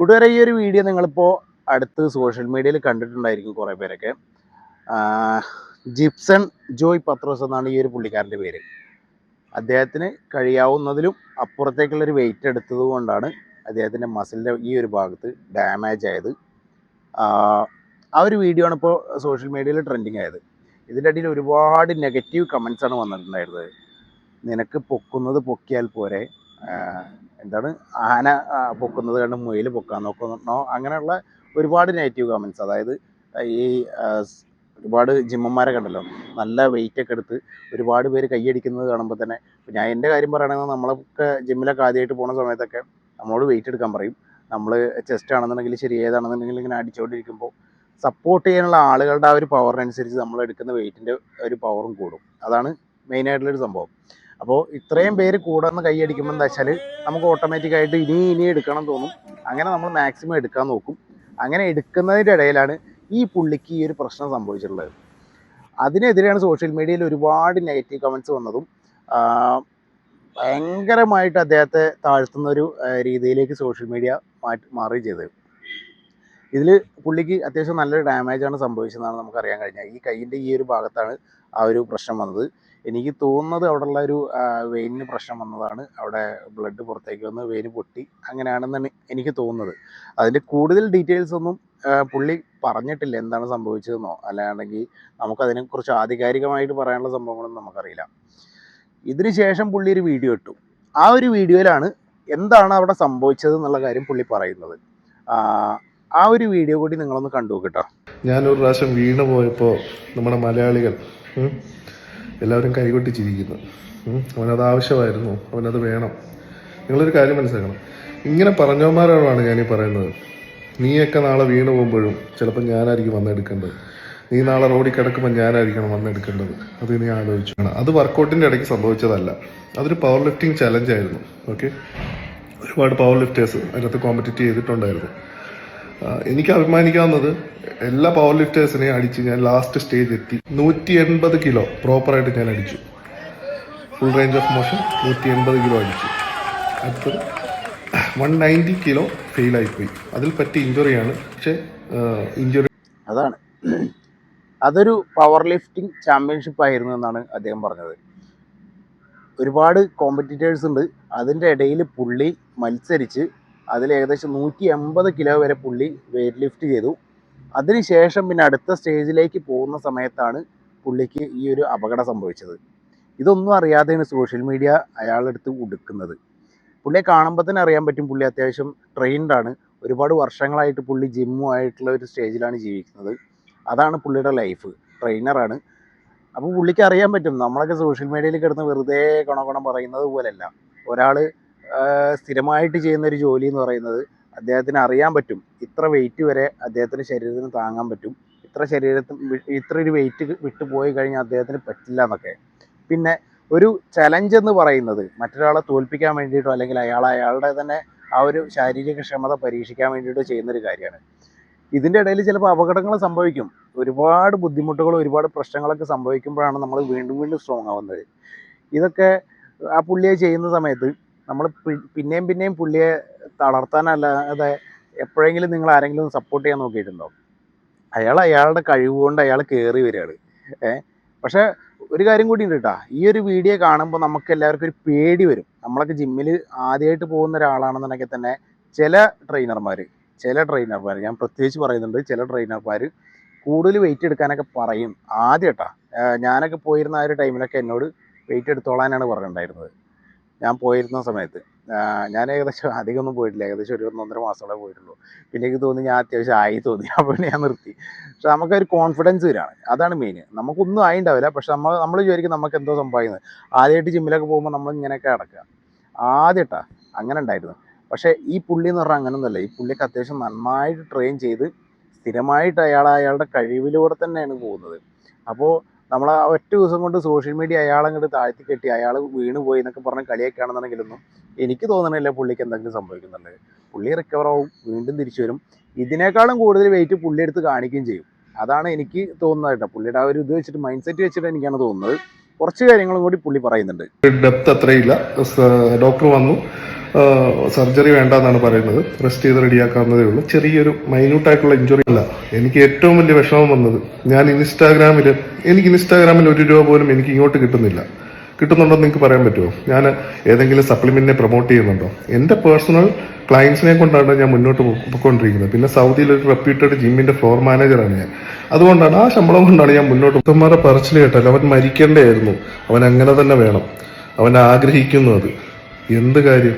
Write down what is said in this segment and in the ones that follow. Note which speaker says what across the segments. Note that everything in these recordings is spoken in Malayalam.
Speaker 1: കൂട്ടുകാരെ ഈ ഒരു വീഡിയോ നിങ്ങളിപ്പോൾ അടുത്ത് സോഷ്യൽ മീഡിയയിൽ കണ്ടിട്ടുണ്ടായിരിക്കും കുറേ പേരൊക്കെ. ജിപ്സൺ ജോയ് പത്രോസ് എന്നാണ് ഈ ഒരു പുള്ളിക്കാരന്റെ പേര്. അദ്ദേഹത്തിന് കഴിയാവുന്നതിലും അപ്പുറത്തേക്കുള്ളൊരു വെയിറ്റ് എടുത്തത് കൊണ്ടാണ് അദ്ദേഹത്തിന്റെ മസിലിന്റെ ഈ ഒരു ഭാഗത്ത് ഡാമേജ് ആയത്. ആ ഒരു വീഡിയോ ആണ് ഇപ്പോൾ സോഷ്യൽ മീഡിയയിൽ ട്രെൻഡിങ് ആയത്. ഇതിന്റെ അടിയിൽ ഒരുപാട് നെഗറ്റീവ് കമൻസ് ആണ് വന്നിട്ടുണ്ടായിരുന്നത്. നിനക്ക് പൊക്കുന്നത് പൊക്കിയാൽ പോരെ. എന്താണ് ആന പൊക്കുന്നത് കണ്ട് മുയൽ പൊക്കാൻ നോക്കുന്നോ. അങ്ങനെയുള്ള ഒരുപാട് നെഗറ്റീവ് കമൻസ് അതായത് ഈ ഒരുപാട് ജിമ്മന്മാരെ കണ്ടല്ലോ. നല്ല വെയിറ്റ് ഒക്കെ എടുത്ത് ഒരുപാട് പേര് കൈയടിക്കുന്നത് കാണുമ്പോൾ തന്നെ ഞാൻ എന്റെ കാര്യം പറയുകയാണെങ്കിൽ നമ്മളൊക്കെ ജിമ്മിലൊക്കെ ആദ്യമായിട്ട് പോണ സമയത്തൊക്കെ നമ്മളോട് വെയിറ്റ് എടുക്കാൻ പറയും. നമ്മൾ ചെസ്റ്റ് ആണെന്നുണ്ടെങ്കിൽ ശരി ഏതാണെന്നുണ്ടെങ്കിൽ ഇങ്ങനെ അടിച്ചുകൊണ്ടിരിക്കുമ്പോൾ സപ്പോർട്ട് ചെയ്യാനുള്ള ആളുകളുടെ ആ ഒരു പവറിനനുസരിച്ച് നമ്മൾ എടുക്കുന്ന വെയിറ്റിന്റെ ഒരു പവറും കൂടും. അതാണ് മെയിനായിട്ടുള്ളൊരു സംഭവം. അപ്പോൾ ഇത്രയും പേര് കൂടെ കൈയടിക്കുമ്പോൾ എന്താ വെച്ചാൽ നമുക്ക് ഓട്ടോമാറ്റിക്കായിട്ട് ഇനി ഇനി എടുക്കണം തോന്നും. അങ്ങനെ നമ്മൾ മാക്സിമം എടുക്കാൻ നോക്കും. അങ്ങനെ എടുക്കുന്നതിന്റെ ഇടയിലാണ് ഈ പുള്ളിക്ക് ഈ ഒരു പ്രശ്നം സംഭവിച്ചിട്ടുള്ളത്. അതിനെതിരെയാണ് സോഷ്യൽ മീഡിയയിൽ ഒരുപാട് നെഗറ്റീവ് കമന്റ്സ് വന്നതും. ഭയങ്കരമായിട്ട് അദ്ദേഹത്തെ താഴ്ത്തുന്ന ഒരു രീതിയിലേക്ക് സോഷ്യൽ മീഡിയ മാറ്റി മാറുകയും ചെയ്തത്. ഇതിൽ പുള്ളിക്ക് അത്യാവശ്യം നല്ലൊരു ഡാമേജാണ് സംഭവിച്ചതെന്നാണ് നമുക്കറിയാൻ കഴിഞ്ഞത്. ഈ കൈയിന്റെ ഈ ഒരു ഭാഗത്താണ് ആ ഒരു പ്രശ്നം വന്നത്. എനിക്ക് തോന്നുന്നത് അവിടെയുള്ള ഒരു വെയിനിന് പ്രശ്നം വന്നതാണ്. അവിടെ ബ്ലഡ് പുറത്തേക്ക് വന്ന് വെയിന് പൊട്ടി അങ്ങനെയാണെന്നാണ് എനിക്ക് തോന്നുന്നത്. അതിന്റെ കൂടുതൽ ഡീറ്റെയിൽസ് ഒന്നും പുള്ളി പറഞ്ഞിട്ടില്ല എന്താണ് സംഭവിച്ചതെന്നോ. അല്ലാണ്ടെങ്കിൽ നമുക്കതിനെക്കുറിച്ച് ആധികാരികമായിട്ട് പറയാനുള്ള സംഭവങ്ങളൊന്നും നമുക്കറിയില്ല. ഇതിന് ശേഷം പുള്ളി ഒരു വീഡിയോ ഇട്ടു. ആ ഒരു വീഡിയോയിലാണ് എന്താണ് അവിടെ സംഭവിച്ചത് എന്നുള്ള കാര്യം പുള്ളി പറയുന്നത്. ആ, ഒരു വീഡിയോ കൂടി നിങ്ങളൊന്ന് കണ്ടു കേട്ടോ.
Speaker 2: ഞാനൊരു പ്രാവശ്യം വീണ് പോയപ്പോൾ നമ്മുടെ മലയാളികൾ എല്ലാവരും കൈകൊട്ടി ചിരിക്കുന്നു ഉം, അവനത് ആവശ്യമായിരുന്നു. അവനത് വേണം. നിങ്ങളൊരു കാര്യം മനസ്സിലാക്കണം. ഇങ്ങനെ പറഞ്ഞവന്മാരോടാണ് ഞാനീ പറയുന്നത്. നീയൊക്കെ നാളെ വീണ് പോകുമ്പോഴും ചിലപ്പോൾ ഞാനായിരിക്കും വന്നെടുക്കേണ്ടത്. നീ നാളെ റോഡിൽ കിടക്കുമ്പോൾ ഞാനായിരിക്കണം വന്നെടുക്കേണ്ടത്. അത് നീ ആലോചിച്ചു അത് വർക്കൗട്ടിന്റെ ഇടയ്ക്ക് സംഭവിച്ചതല്ല. അതൊരു പവർ ലിഫ്റ്റിംഗ് ചലഞ്ചായിരുന്നു ഓക്കെ ഒരുപാട് പവർ ലിഫ്റ്റേഴ്സ് അതിനകത്ത് കോമ്പറ്റീറ്റ് ചെയ്തിട്ടുണ്ടായിരുന്നു. എനിക്ക് അഭിമാനിക്കാവുന്നത് എല്ലാ പവർ ലിഫ്റ്റേഴ്സിനെയും അടിച്ച് ഞാൻ ലാസ്റ്റ് സ്റ്റേജ് എത്തി. നൂറ്റി എൺപത് കിലോ പ്രോപ്പറായിട്ട് ഞാൻ അടിച്ചു. ഫുൾ റേഞ്ച് ഓഫ് മോഷൻ നൂറ്റി എൺപത് കിലോ അടിച്ചു. അടുത്തത് വൺ നയന്റി കിലോ ഫെയിലായിപ്പോയി അതിൽ പറ്റിയ ഇഞ്ചുറിയാണ് പക്ഷേ ഇഞ്ചുറി
Speaker 1: അതാണ്. അതൊരു പവർ ലിഫ്റ്റിംഗ് ചാമ്പ്യൻഷിപ്പ് ആയിരുന്നു എന്നാണ് അദ്ദേഹം പറഞ്ഞത്. ഒരുപാട് കോമ്പറ്റീറ്റേഴ്സ് ഉണ്ട്. അതിന്റെ ഇടയിൽ പുള്ളി മത്സരിച്ച് അതിൽ ഏകദേശം നൂറ്റി എൺപത് കിലോ വരെ പുള്ളി വെയിറ്റ് ലിഫ്റ്റ് ചെയ്തു. അതിനുശേഷം പിന്നെ അടുത്ത സ്റ്റേജിലേക്ക് പോകുന്ന സമയത്താണ് പുള്ളിക്ക് ഈ ഒരു അപകടം സംഭവിച്ചത്. ഇതൊന്നും അറിയാതെയാണ് സോഷ്യൽ മീഡിയ അയാളെടുത്ത് ഉടുക്കുന്നത്. പുള്ളിയെ കാണുമ്പോൾ തന്നെ അറിയാൻ പറ്റും പുള്ളി അത്യാവശ്യം ട്രെയിൻഡ് ആണ്. ഒരുപാട് വർഷങ്ങളായിട്ട് പുള്ളി ജിമ്മുമായിട്ടുള്ള ഒരു സ്റ്റേജിലാണ് ജീവിക്കുന്നത്. അതാണ് പുള്ളിയുടെ ലൈഫ് ട്രെയിനറാണ് അപ്പോൾ പുള്ളിക്ക് അറിയാൻ പറ്റും. നമ്മളൊക്കെ സോഷ്യൽ മീഡിയയിൽ കിടന്ന് വെറുതെ ഗുണഗുണം പറയുന്നത് പോലെയല്ല. ഒരാൾ സ്ഥിരമായിട്ട് ചെയ്യുന്ന ഒരു ജോലി എന്ന് പറയുന്നത് അദ്ദേഹത്തിന് അറിയാൻ പറ്റും. ഇത്ര വെയിറ്റ് വരെ അദ്ദേഹത്തിന് ശരീരത്തിന് താങ്ങാൻ പറ്റും. ഇത്ര ശരീരത്തിന് ഇത്ര ഒരു വെയിറ്റ് വിട്ടു പോയി കഴിഞ്ഞാൽ അദ്ദേഹത്തിന് പറ്റില്ല എന്നൊക്കെ. പിന്നെ ഒരു ചലഞ്ച് എന്ന് പറയുന്നത് മറ്റൊരാളെ തോൽപ്പിക്കാൻ വേണ്ടിയിട്ടോ അല്ലെങ്കിൽ അയാൾ അയാളുടെ തന്നെ ആ ഒരു ശാരീരിക ക്ഷമത പരീക്ഷിക്കാൻ വേണ്ടിയിട്ടോ ചെയ്യുന്നൊരു കാര്യമാണ്. ഇതിന്റെ ഇടയിൽ ചിലപ്പോൾ അപകടങ്ങൾ സംഭവിക്കും. ഒരുപാട് ബുദ്ധിമുട്ടുകളും ഒരുപാട് പ്രശ്നങ്ങളൊക്കെ സംഭവിക്കുമ്പോഴാണ് നമ്മൾ വീണ്ടും വീണ്ടും സ്ട്രോങ് ആവുന്നത്. ഇതൊക്കെ ആ പുള്ളിയെ ചെയ്യുന്ന സമയത്ത് നമ്മൾ പിന്നെയും പിന്നെയും പുള്ളിയെ തളർത്താനല്ലാതെ എപ്പോഴെങ്കിലും നിങ്ങൾ ആരെങ്കിലും സപ്പോർട്ട് ചെയ്യാൻ നോക്കിയിട്ടുണ്ടോ? അയാൾ അയാളുടെ കഴിവ് കൊണ്ട് അയാൾ കയറി വരികയാണ്. ഏഹ് പക്ഷേ ഒരു കാര്യം കൂടി ഉണ്ട് കേട്ടോ. ഈ ഒരു വീഡിയോ കാണുമ്പോൾ നമുക്ക് എല്ലാവർക്കും ഒരു പേടി വരും. നമ്മളൊക്കെ ജിമ്മിൽ ആദ്യമായിട്ട് പോകുന്ന ഒരാളാണെന്നുണ്ടെങ്കിൽ തന്നെ ചില ട്രെയിനർമാർ ചില ട്രെയിനർമാർ ഞാൻ പ്രത്യേകിച്ച് പറയുന്നുണ്ട് ചില ട്രെയിനർമാർ കൂടുതൽ വെയിറ്റ് എടുക്കാനൊക്കെ പറയും. ആദ്യം കേട്ടാ ഞാനൊക്കെ പോയിരുന്ന ആ ഒരു ടൈമിലൊക്കെ എന്നോട് വെയിറ്റ് എടുത്തോളാനാണ് പറഞ്ഞിട്ടുണ്ടായിരുന്നത്. ഞാൻ പോയിരുന്ന സമയത്ത്. ഞാൻ ഏകദേശം അധികമൊന്നും പോയിട്ടില്ല. ഏകദേശം ഒരു ഒന്നൊന്നര മാസത്തോടെ പോയിട്ടുള്ളൂ. പിന്നെ എനിക്ക് തോന്നി ഞാൻ അത്യാവശ്യം ആയി തോന്നി. അപ്പോൾ പിന്നെ ഞാൻ നിർത്തി. പക്ഷെ നമുക്കൊരു കോൺഫിഡൻസ് വരികയാണ്. അതാണ് മെയിൻ നമുക്കൊന്നും ആയി ഉണ്ടാവില്ല പക്ഷെ നമ്മൾ നമ്മൾ വിചാരിക്കും നമുക്ക് എന്തോ സംഭവിക്കുന്നത്. ആദ്യമായിട്ട് ജിമ്മിലൊക്കെ പോകുമ്പോൾ നമ്മൾ ഇങ്ങനെയൊക്കെ അടക്കുക ആദ്യട്ടാ അങ്ങനെ ഉണ്ടായിരുന്നു. പക്ഷേ ഈ പുള്ളി എന്ന് പറഞ്ഞാൽ അങ്ങനെയൊന്നുമല്ല ഈ പുള്ളിക്ക് അത്യാവശ്യം നന്നായിട്ട് ട്രെയിൻ ചെയ്ത് സ്ഥിരമായിട്ട് അയാൾ അയാളുടെ കഴിവിലൂടെ തന്നെയാണ് പോകുന്നത്. അപ്പോൾ നമ്മൾ ആ ഒറ്റ ദിവസം കൊണ്ട് സോഷ്യൽ മീഡിയ അയാളങ്ങോട്ട് താഴ്ത്തി കെട്ടി അയാൾ വീണ് പോയി എന്നൊക്കെ പറഞ്ഞ് കളിയൊക്കെയാണെന്നുണ്ടെങ്കിലൊന്നും എനിക്ക് തോന്നണില്ല പുള്ളിക്ക് എന്തെങ്കിലും സംഭവിക്കുന്നുണ്ട്. പുള്ളി റിക്കവർ ആവും വീണ്ടും തിരിച്ചു വരും. ഇതിനേക്കാളും കൂടുതൽ വെയിറ്റ് പുള്ളി എടുത്ത് കാണിക്കുകയും ചെയ്യും. അതാണ് എനിക്ക് തോന്നുന്നത് പുള്ളിയുടെ ആ ഒരു ഇത് വെച്ചിട്ട് മൈൻഡ് സെറ്റ് വെച്ചിട്ട് എനിക്കാണ് തോന്നുന്നത്. കുറച്ച് കാര്യങ്ങളും കൂടി പുള്ളി പറയുന്നുണ്ട്.
Speaker 2: ഡെപ്ത് അത്രയില്ല. ഡോക്ടർ വന്നു. സർജറി വേണ്ട എന്നാണ് പറയുന്നത്. റെസ്റ്റ് ചെയ്ത് റെഡിയാക്കാവുന്നതേ ഉള്ളൂ. ചെറിയൊരു മൈന്യൂട്ടായിട്ടുള്ള ഇഞ്ചുറി അല്ല. എനിക്ക് ഏറ്റവും വലിയ വിഷമം വന്നത് ഞാൻ ഇൻസ്റ്റാഗ്രാമിൽ എനിക്ക് ഇൻസ്റ്റാഗ്രാമിൽ ഒരു രൂപ പോലും എനിക്ക് ഇങ്ങോട്ട് കിട്ടുന്നില്ല. കിട്ടുന്നുണ്ടോ നിങ്ങൾക്ക് പറയാൻ പറ്റുമോ? ഞാൻ ഏതെങ്കിലും സപ്ലിമെന്റിനെ പ്രൊമോട്ട് ചെയ്യുന്നുണ്ടോ? എന്റെ പേഴ്സണൽ ക്ലയൻസിനെ കൊണ്ടാണ് ഞാൻ മുന്നോട്ട് പോയിക്കൊണ്ടിരിക്കുന്നത്. പിന്നെ സൗദിയിൽ ഒരു റെപ്യൂട്ടഡ് ജിമ്മിന്റെ ഫ്ലോർ മാനേജറാണ് ഞാൻ. അതുകൊണ്ടാണ് ആ ശമ്പളം കൊണ്ടാണ് ഞാൻ മുന്നോട്ട് പുത്തന്മാരെ പറച്ചിൽ കേട്ടാൽ അവൻ മരിക്കേണ്ടതായിരുന്നു. അവൻ അങ്ങനെ തന്നെ വേണം. അവൻ ആഗ്രഹിക്കുന്നു അത് എന്ത് കാര്യം?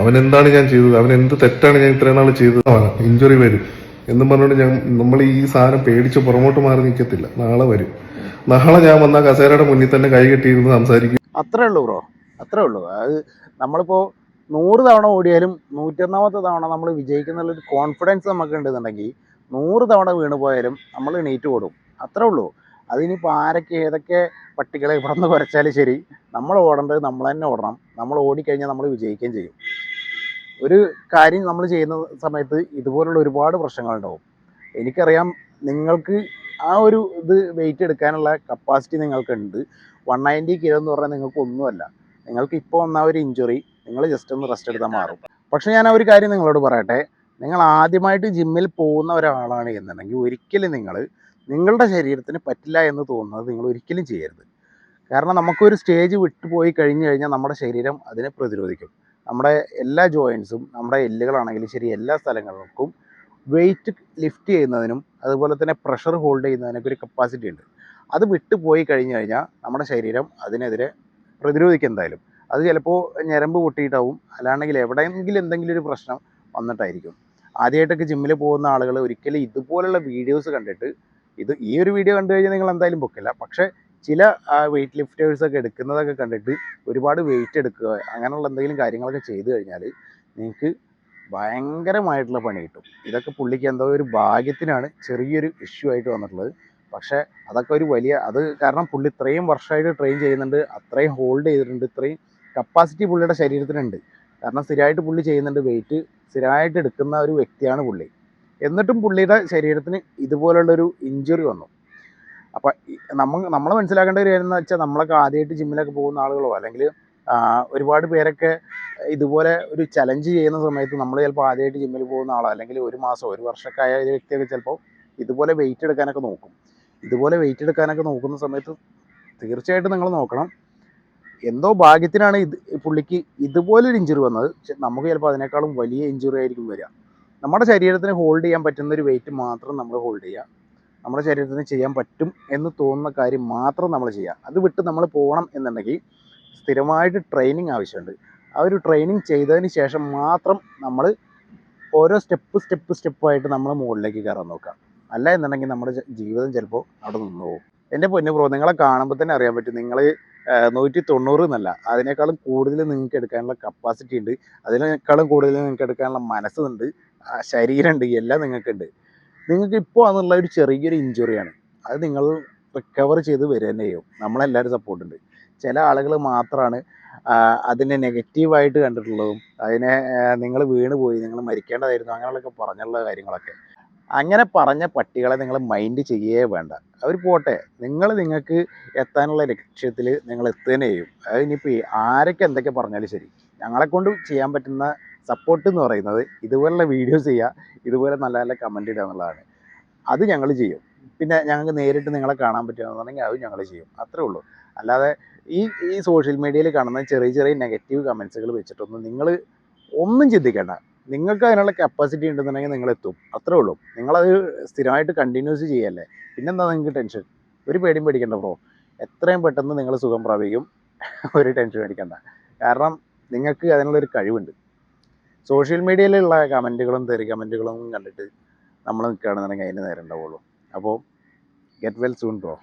Speaker 2: അവൻ എന്താണ് ഞാൻ ചെയ്തത്? അവൻ എന്ത് തെറ്റാണ് ഞാൻ ഇത്രയും നാൾ ചെയ്തത്? ഇഞ്ചുറി വരും. എന്നും പറഞ്ഞുകൊണ്ട് ഞാൻ നമ്മൾ ഈ സാധനം പേടിച്ച് പുറമോട്ട് മാറി നിൽക്കത്തില്ല നാളെ വരും. നാളെ ഞാൻ വന്ന കസേരയുടെ മുന്നിൽ തന്നെ കൈ കെട്ടിയിരുന്ന് സംസാരിക്കും.
Speaker 1: അത്രേ ഉള്ളൂ ബ്രോ. അത്രേ ഉള്ളൂ. അത് നമ്മളിപ്പോൾ നൂറ് തവണ ഓടിയാലും നൂറ്റൊന്നാമത്തെ തവണ നമ്മൾ വിജയിക്കുന്നുള്ളൊരു കോൺഫിഡൻസ് നമുക്ക് ഉണ്ടെന്നുണ്ടെങ്കിൽ നൂറ് തവണ വീണ് പോയാലും നമ്മൾ എണീറ്റ് ഓടും. അത്രേ ഉള്ളൂ. അതിനിപ്പോൾ ആരൊക്കെ ഏതൊക്കെ പട്ടികളെ ഇവിടെ നിന്ന് കുറച്ചാലും ശരി നമ്മൾ ഓടേണ്ടത് നമ്മൾ തന്നെ ഓടണം. നമ്മൾ ഓടിക്കഴിഞ്ഞാൽ നമ്മൾ വിജയിക്കുകയും ചെയ്യും. ഒരു കാര്യം നമ്മൾ ചെയ്യുന്ന സമയത്ത് ഇതുപോലുള്ള ഒരുപാട് പ്രശ്നങ്ങളുണ്ടാവും എനിക്കറിയാം നിങ്ങൾക്ക് ആ ഒരു ഇത് വെയിറ്റ് എടുക്കാനുള്ള കപ്പാസിറ്റി നിങ്ങൾക്കുണ്ട്. വൺ നയന്റി കിലോ എന്ന് പറഞ്ഞാൽ നിങ്ങൾക്ക് ഒന്നുമല്ല നിങ്ങൾക്ക് ഇപ്പോൾ വന്ന ഒരു ഇഞ്ചുറി നിങ്ങൾ ജസ്റ്റ് ഒന്ന് റെസ്റ്റ് എടുത്താൽ മാറും. പക്ഷേ ഞാൻ ആ ഒരു കാര്യം നിങ്ങളോട് പറയട്ടെ. നിങ്ങൾ ആദ്യമായിട്ട് ജിമ്മിൽ പോകുന്ന ഒരാളാണ് എന്നുണ്ടെങ്കിൽ ഒരിക്കലും നിങ്ങൾ നിങ്ങളുടെ ശരീരത്തിന് പറ്റില്ല എന്ന് തോന്നുന്നത് നിങ്ങൾ ഒരിക്കലും ചെയ്യരുത്. കാരണം നമുക്കൊരു സ്റ്റേജ് വിട്ടുപോയി കഴിഞ്ഞു കഴിഞ്ഞാൽ നമ്മുടെ ശരീരം അതിനെ പ്രതിരോധിക്കും. നമ്മുടെ എല്ലാ ജോയിൻസും നമ്മുടെ എല്ലുകളാണെങ്കിലും ശരി എല്ലാ സ്ഥലങ്ങൾക്കും വെയിറ്റ് ലിഫ്റ്റ് ചെയ്യുന്നതിനും അതുപോലെ തന്നെ പ്രഷർ ഹോൾഡ് ചെയ്യുന്നതിനൊക്കെ ഒരു കപ്പാസിറ്റി ഉണ്ട്. അത് വിട്ടുപോയി കഴിഞ്ഞു കഴിഞ്ഞാൽ നമ്മുടെ ശരീരം അതിനെതിരെ പ്രതിരോധിക്കും എന്തായാലും. അത് ചിലപ്പോൾ ഞരമ്പ് പൊട്ടിയിട്ടാവും അല്ലാണ്ടെങ്കിൽ എവിടെയെങ്കിലും എന്തെങ്കിലും ഒരു പ്രശ്നം വന്നിട്ടായിരിക്കും. ആദ്യമായിട്ടൊക്കെ ജിമ്മിൽ പോകുന്ന ആളുകൾ ഒരിക്കലും ഇതുപോലുള്ള വീഡിയോസ് കണ്ടിട്ട് ഇത് ഈ ഒരു വീഡിയോ കണ്ടു കഴിഞ്ഞാൽ നിങ്ങൾ എന്തായാലും പൊക്കില്ല പക്ഷേ ചില വെയിറ്റ് ലിഫ്റ്റേഴ്സ് ഒക്കെ എടുക്കുന്നതൊക്കെ കണ്ടിട്ട് ഒരുപാട് വെയിറ്റ് എടുക്കുക അങ്ങനെയുള്ള എന്തെങ്കിലും കാര്യങ്ങളൊക്കെ ചെയ്തു കഴിഞ്ഞാൽ നിങ്ങൾക്ക് ഭയങ്കരമായിട്ടുള്ള പണി കിട്ടും. ഇതൊക്കെ പുള്ളിക്ക് എന്തോ ഒരു ഭാഗ്യത്തിനാണ് ചെറിയൊരു ഇഷ്യൂ ആയിട്ട് വന്നിട്ടുള്ളത്. പക്ഷേ അതൊക്കെ ഒരു വലിയ അത് കാരണം പുള്ളി ഇത്രയും വർഷമായിട്ട് ട്രെയിൻ ചെയ്യുന്നുണ്ട് അത്രയും ഹോൾഡ് ചെയ്തിട്ടുണ്ട് ഇത്രയും കപ്പാസിറ്റി പുള്ളിയുടെ ശരീരത്തിനുണ്ട്. കാരണം സ്ഥിരമായിട്ട് പുള്ളി ചെയ്യുന്നുണ്ട് വെയിറ്റ് സ്ഥിരമായിട്ട് എടുക്കുന്ന ഒരു വ്യക്തിയാണ് പുള്ളി. എന്നിട്ടും പുള്ളിയുടെ ശരീരത്തിന് ഇതുപോലുള്ളൊരു ഇഞ്ചുറി വന്നു. അപ്പം നമ്മൾ നമ്മൾ മനസ്സിലാക്കേണ്ട ഒരു കാര്യം എന്ന് വെച്ചാൽ നമ്മളൊക്കെ ആദ്യമായിട്ട് ജിമ്മിലൊക്കെ പോകുന്ന ആളുകളോ അല്ലെങ്കിൽ ഒരുപാട് പേരൊക്കെ ഇതുപോലെ ഒരു ചലഞ്ച് ചെയ്യുന്ന സമയത്ത് നമ്മൾ ചിലപ്പോൾ ആദ്യമായിട്ട് ജിമ്മിൽ പോകുന്ന ആളോ അല്ലെങ്കിൽ ഒരു മാസം ഒരു വർഷമൊക്കെ ആയ ഒരു വ്യക്തിയൊക്കെ ചിലപ്പോൾ ഇതുപോലെ വെയിറ്റ് എടുക്കാനൊക്കെ നോക്കും. ഇതുപോലെ വെയിറ്റ് എടുക്കാനൊക്കെ നോക്കുന്ന സമയത്ത് തീർച്ചയായിട്ടും നിങ്ങൾ നോക്കണം. എന്തോ ഭാഗ്യത്തിനാണ് ഇത് പുള്ളിക്ക് ഇതുപോലൊരു ഇഞ്ചുറി വന്നത്. നമുക്ക് ചിലപ്പോൾ അതിനേക്കാളും വലിയ ഇഞ്ചുറി ആയിരിക്കും വരിക. നമ്മുടെ ശരീരത്തിന് ഹോൾഡ് ചെയ്യാൻ പറ്റുന്ന ഒരു വെയിറ്റ് മാത്രം നമ്മൾ ഹോൾഡ് ചെയ്യുക. നമ്മുടെ ശരീരത്തിന് ചെയ്യാൻ പറ്റും എന്ന് തോന്നുന്ന കാര്യം മാത്രം നമ്മൾ ചെയ്യുക അത് വിട്ട് നമ്മൾ പോകണം എന്നുണ്ടെങ്കിൽ സ്ഥിരമായിട്ട് ട്രെയിനിങ് ആവശ്യമുണ്ട്. ആ ഒരു ട്രെയിനിങ് ചെയ്തതിന് ശേഷം മാത്രം നമ്മൾ ഓരോ സ്റ്റെപ്പ് സ്റ്റെപ്പ് സ്റ്റെപ്പായിട്ട് നമ്മൾ മുകളിലേക്ക് കയറാൻ നോക്കുക. അല്ല എന്നുണ്ടെങ്കിൽ നമ്മുടെ ജീവിതം ചിലപ്പോൾ അവിടെ നിന്ന് പോകും. എന്റെ പൊന്നു പ്രോ നിങ്ങളെ കാണുമ്പോൾ തന്നെ അറിയാൻ പറ്റും. നിങ്ങൾ നൂറ്റി തൊണ്ണൂറ് എന്നല്ല. അതിനേക്കാളും കൂടുതൽ നിങ്ങൾക്ക് എടുക്കാനുള്ള കപ്പാസിറ്റി ഉണ്ട്. അതിനേക്കാളും കൂടുതൽ നിങ്ങൾക്ക് എടുക്കാനുള്ള മനസ്സുണ്ട്. ശരീരമുണ്ട്. എല്ലാം നിങ്ങൾക്കുണ്ട്. നിങ്ങൾക്ക് ഇപ്പോൾ എന്നുള്ള ഒരു ചെറിയൊരു ഇഞ്ചുറിയാണ് അത് നിങ്ങൾ റിക്കവർ ചെയ്ത് വരിക തന്നെ ചെയ്യും. നമ്മളെല്ലാവരും സപ്പോർട്ട് ഉണ്ട്. ചില ആളുകൾ മാത്രമാണ് അതിനെ നെഗറ്റീവായിട്ട് കണ്ടിട്ടുള്ളതും അതിനെ നിങ്ങൾ വീണ് പോയി നിങ്ങൾ മരിക്കേണ്ടതായിരുന്നു അങ്ങനെയുള്ളൊക്കെ പറഞ്ഞുള്ള കാര്യങ്ങളൊക്കെ. അങ്ങനെ പറഞ്ഞ പട്ടികളെ നിങ്ങൾ മൈൻഡ് ചെയ്യേ വേണ്ട. അവർ പോട്ടെ. നിങ്ങൾ നിങ്ങൾക്ക് എത്താനുള്ള ലക്ഷ്യത്തിൽ നിങ്ങൾ എത്തുകയും ചെയ്യും. അത് ഇനിയിപ്പോൾ ആരൊക്കെ എന്തൊക്കെ പറഞ്ഞാലും ശരി. ഞങ്ങളെക്കൊണ്ട് ചെയ്യാൻ പറ്റുന്ന സപ്പോർട്ട് എന്ന് പറയുന്നത് ഇതുപോലുള്ള വീഡിയോസ് ചെയ്യുക ഇതുപോലെ നല്ല നല്ല കമന്റ് ഇടുക എന്നുള്ളതാണ്. അത് ഞങ്ങൾ ചെയ്യും. പിന്നെ ഞങ്ങൾക്ക് നേരിട്ട് നിങ്ങളെ കാണാൻ പറ്റുകയാണെന്നുണ്ടെങ്കിൽ അത് ഞങ്ങൾ ചെയ്യും. അത്രേ ഉള്ളൂ. അല്ലാതെ ഈ ഈ സോഷ്യൽ മീഡിയയിൽ കാണുന്ന ചെറിയ ചെറിയ നെഗറ്റീവ് കമൻസുകൾ വെച്ചിട്ടൊന്നും നിങ്ങൾ ഒന്നും ചിന്തിക്കേണ്ട. നിങ്ങൾക്ക് അതിനുള്ള കപ്പാസിറ്റി ഉണ്ടെന്നുണ്ടെങ്കിൽ നിങ്ങൾ എത്തും. അത്രേ ഉള്ളൂ. നിങ്ങളത് സ്ഥിരമായിട്ട് കണ്ടിന്യൂസ് ചെയ്യല്ലേ. പിന്നെന്താ നിങ്ങൾക്ക് ടെൻഷൻ ഒരു പേടിയും പേടിക്കണ്ട ബ്രോ എത്രയും പെട്ടെന്ന് നിങ്ങൾ സുഖം പ്രാപിക്കും. ഒരു ടെൻഷൻ മേടിക്കണ്ട കാരണം നിങ്ങൾക്ക് അതിനുള്ളൊരു കഴിവുണ്ട്. സോഷ്യൽ മീഡിയയിലുള്ള കമന്റുകളും തെറി കമന്റുകളും കണ്ടിട്ട് നമ്മൾ നിൽക്കുകയാണെന്നുണ്ടെങ്കിൽ അതിന് നേരം ഉണ്ടാവുള്ളൂ. അപ്പോൾ ഗെറ്റ് വെൽ സൂൺ ബ്രോ